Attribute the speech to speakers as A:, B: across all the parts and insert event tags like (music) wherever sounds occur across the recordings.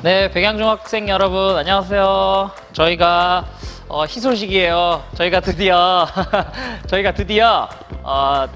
A: 네, 백양중학생 여러분 안녕하세요. 저희가 어, 희소식이에요. 저희가 드디어 (laughs) 저희가 드디어 어,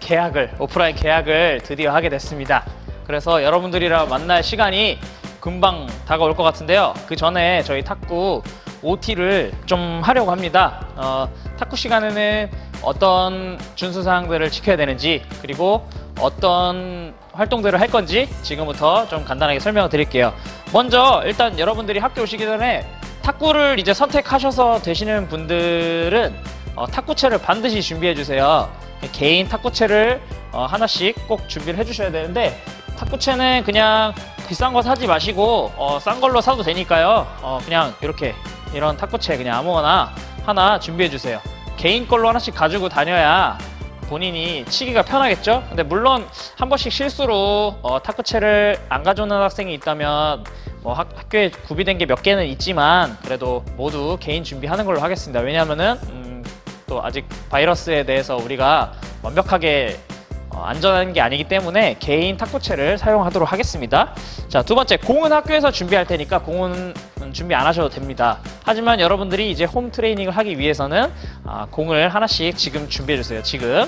A: 계약을 오프라인 계약을 드디어 하게 됐습니다. 그래서 여러분들이랑 만날 시간이 금방 다가올 것 같은데요. 그 전에 저희 탁구 OT를 좀 하려고 합니다. 어, 탁구 시간에는 어떤 준수 사항들을 지켜야 되는지 그리고 어떤 활동들을 할 건지 지금부터 좀 간단하게 설명을 드릴게요. 먼저 일단 여러분들이 학교 오시기 전에 탁구를 이제 선택하셔서 되시는 분들은 어, 탁구채를 반드시 준비해 주세요. 개인 탁구채를 어, 하나씩 꼭 준비를 해주셔야 되는데 탁구채는 그냥 비싼 거 사지 마시고 어, 싼 걸로 사도 되니까요. 어, 그냥 이렇게 이런 탁구채 그냥 아무거나 하나 준비해 주세요. 개인 걸로 하나씩 가지고 다녀야 본인이 치기가 편하겠죠? 근데 물론 한 번씩 실수로 어, 탁구채를 안 가져오는 학생이 있다면 뭐 학, 학교에 구비된 게 몇 개는 있지만 그래도 모두 개인 준비하는 걸로 하겠습니다. 왜냐하면은 음, 또 아직 바이러스에 대해서 우리가 완벽하게 어, 안전한 게 아니기 때문에 개인 탁구채를 사용하도록 하겠습니다. 자, 두 번째, 공은 학교에서 준비할 테니까 공은 음, 준비 안 하셔도 됩니다. 하지만 여러분들이 이제 홈 트레이닝을 하기 위해서는 아, 공을 하나씩 지금 준비해 주세요. 지금.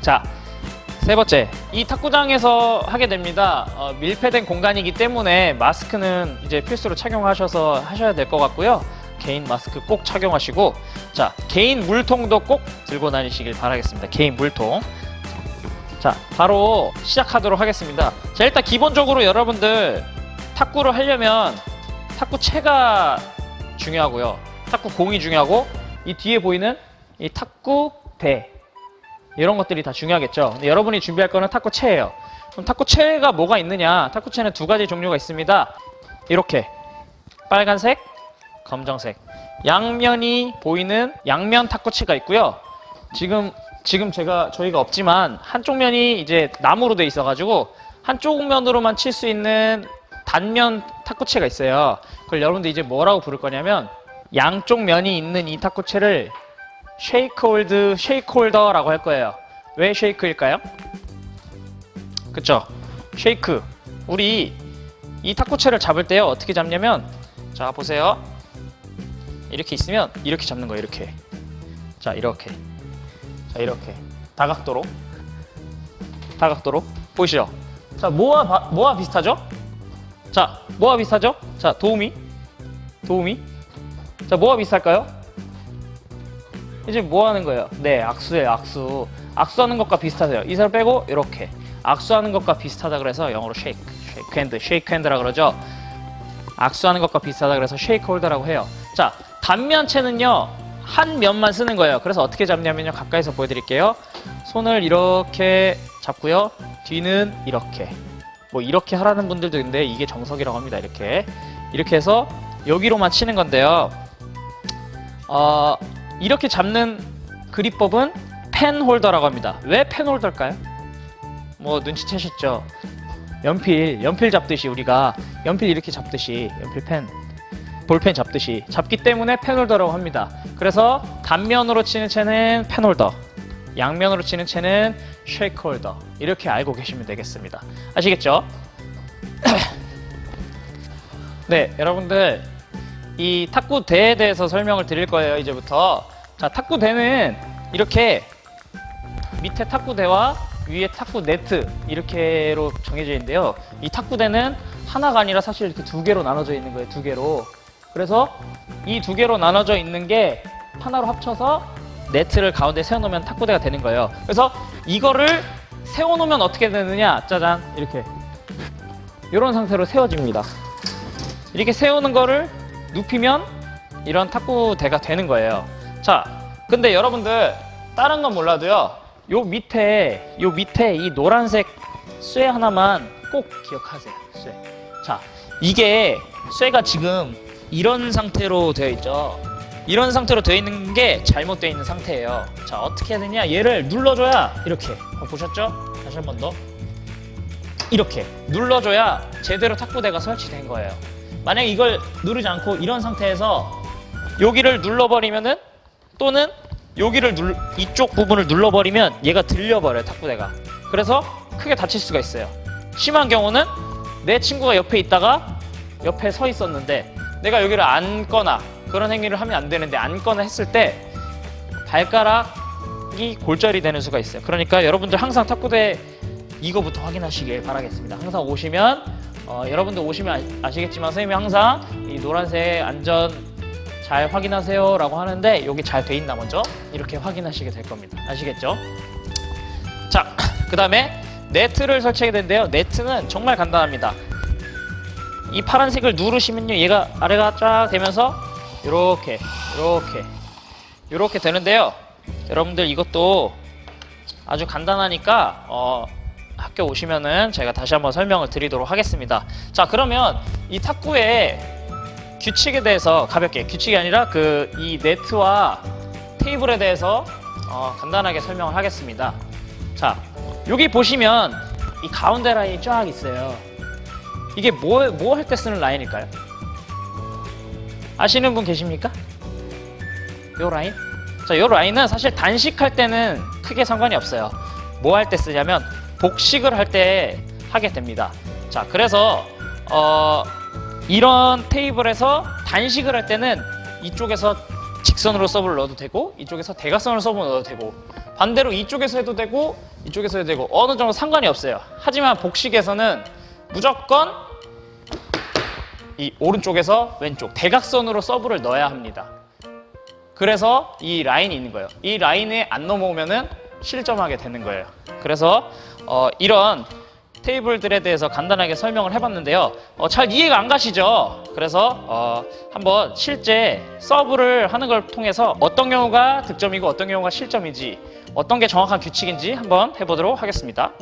A: 자, 세 번째, 이 탁구장에서 하게 됩니다. 어, 밀폐된 공간이기 때문에 마스크는 이제 필수로 착용하셔서 하셔야 될 것 같고요. 개인 마스크 꼭 착용하시고, 자, 개인 물통도 꼭 들고 다니시길 바라겠습니다. 개인 물통. 자, 바로 시작하도록 하겠습니다. 자, 일단 기본적으로 여러분들 탁구를 하려면 탁구채가 중요하고요. 탁구 공이 중요하고 이 뒤에 보이는 이 탁구대 이런 것들이 다 중요하겠죠. 여러분이 준비할 거는 탁구채예요. 그럼 탁구채가 뭐가 있느냐? 탁구채는 두 가지 종류가 있습니다. 이렇게 빨간색, 검정색 양면이 보이는 양면 탁구채가 있고요. 지금 지금 제가 저희가 없지만 한쪽 면이 이제 나무로 돼 있어가지고 한쪽 면으로만 칠 수 있는 단면 탁구채가 있어요. 그걸 여러분들 이제 뭐라고 부를 거냐면 양쪽 면이 있는 이 탁구채를 쉐이크 홀드, 쉐이크 홀더라고 할 거예요. 왜 쉐이크일까요? 그쵸? 쉐이크. 우리 이 탁구채를 잡을 때요, 어떻게 잡냐면, 자, 보세요. 이렇게 있으면, 이렇게 잡는 거예요, 이렇게. 자, 이렇게. 자, 이렇게. 다각도로. 다각도로. 보이시죠? 자, 뭐와, 바- 뭐와 비슷하죠? 자, 뭐와 비슷하죠? 자, 도우미. 도우미. 자, 뭐와 비슷할까요? 이제 뭐 하는 거예요? 네, 악수예요, 악수. 악수하는 것과 비슷하세요. 이 사람 빼고 이렇게 악수하는 것과 비슷하다 그래서 영어로 shake, shake hand, shake hand라 그러죠. 악수하는 것과 비슷하다 그래서 shake holder라고 해요. 자, 단면체는요 한 면만 쓰는 거예요. 그래서 어떻게 잡냐면요 가까이서 보여드릴게요. 손을 이렇게 잡고요, 뒤는 이렇게. 뭐 이렇게 하라는 분들도 있는데 이게 정석이라고 합니다. 이렇게 이렇게 해서 여기로만 치는 건데요. 어, 이렇게 잡는 그립법은 펜 홀더라고 합니다. 왜 펜 홀더일까요? 뭐 눈치채셨죠? 연필, 연필 잡듯이 우리가 연필 이렇게 잡듯이 연필 펜, 볼펜 잡듯이 잡기 때문에 펜 홀더라고 합니다. 그래서 단면으로 치는 채는 펜 홀더, 양면으로 치는 채는 쉐이크 홀더 이렇게 알고 계시면 되겠습니다. 아시겠죠? (clears throat) 네, 여러분들 이 탁구 대에 대해서 설명을 드릴 거예요 이제부터 자 탁구 대는 이렇게 밑에 탁구 대와 위에 탁구 네트 이렇게로 정해져 있는데요 이 탁구 대는 하나가 아니라 사실 이렇게 두 개로 나눠져 있는 거예요 두 개로 그래서 이 두 개로 나눠져 있는 게 하나로 합쳐서 네트를 가운데 세워놓으면 탁구대가 되는 거예요 그래서 이거를 세워놓으면 어떻게 되느냐 짜잔 이렇게 이런 상태로 세워집니다 이렇게 세우는 거를 눕히면 이런 탁구대가 되는 거예요. 자, 근데 여러분들 다른 건 몰라도요. 요 밑에 요 밑에 이 노란색 쇠 하나만 꼭 기억하세요. 쇠. 자, 이게 쇠가 지금 이런 상태로 되어 있죠. 이런 상태로 되어 있는 게 잘못되어 있는 상태예요. 자, 어떻게 해야 되냐? 얘를 눌러줘야 이렇게 어, 보셨죠? 다시 한 번 더. 이렇게 눌러줘야 제대로 탁구대가 설치된 거예요. 만약 이걸 누르지 않고 이런 상태에서 여기를 눌러버리면은 또는 여기를 눌 이쪽 부분을 눌러버리면 얘가 들려버려요 탁구대가. 그래서 크게 다칠 수가 있어요. 심한 경우는 내 친구가 옆에 있다가 옆에 서 있었는데 내가 여기를 앉거나 그런 행위를 하면 안 되는데 앉거나 했을 때 발가락이 골절이 되는 수가 있어요. 그러니까 여러분들 항상 탁구대 이거부터 확인하시길 바라겠습니다. 항상 오시면 어, 여러분들 오시면 아, 시겠지만 선생님이 항상 이 노란색 안전 잘 확인하세요 라고 하는데 여기 잘 돼 있나 먼저 이렇게 확인하시게 될 겁니다. 아시겠죠? 자, 그 다음에 네트를 설치하게 되는데요. 네트는 정말 간단합니다. 이 파란색을 누르시면요, 얘가 아래가 쫙 되면서 이렇게, 이렇게, 이렇게 되는데요. 여러분들 이것도 아주 간단하니까 어, 학교 오시면은 제가 다시 한번 설명을 드리도록 하겠습니다. 자, 그러면 이 탁구의 규칙에 대해서 가볍게 규칙이 아니라 그 이 네트와 테이블에 대해서 어, 간단하게 설명을 하겠습니다. 자, 여기 보시면 이 가운데 라인이 쫙 있어요. 이게 뭐 뭐 할 때 쓰는 라인일까요? 아시는 분 계십니까? 요 라인? 자, 요 라인은 사실 단식할 때는 크게 상관이 없어요. 뭐 할 때 쓰냐면 복식을 할 때 하게 됩니다. 자, 그래서 어 이런 테이블에서 단식을 할 때는 이쪽에서 직선으로 서브를 넣어도 되고 이쪽에서 대각선으로 서브를 넣어도 되고 반대로 이쪽에서 해도 되고 이쪽에서 해도 되고 어느 정도 상관이 없어요. 하지만 복식에서는 무조건 이 오른쪽에서 왼쪽 대각선으로 서브를 넣어야 합니다. 그래서 이 라인이 있는 거예요. 이 라인에 안 넘어오면은 실점하게 되는 거예요. 그래서 어, 이런 테이블들에 대해서 간단하게 설명을 해봤는데요. 어, 잘 이해가 안 가시죠? 그래서 어, 한번 실제 서브를 하는 걸 통해서 어떤 경우가 득점이고 어떤 경우가 실점인지 어떤 게 정확한 규칙인지 한번 해보도록 하겠습니다.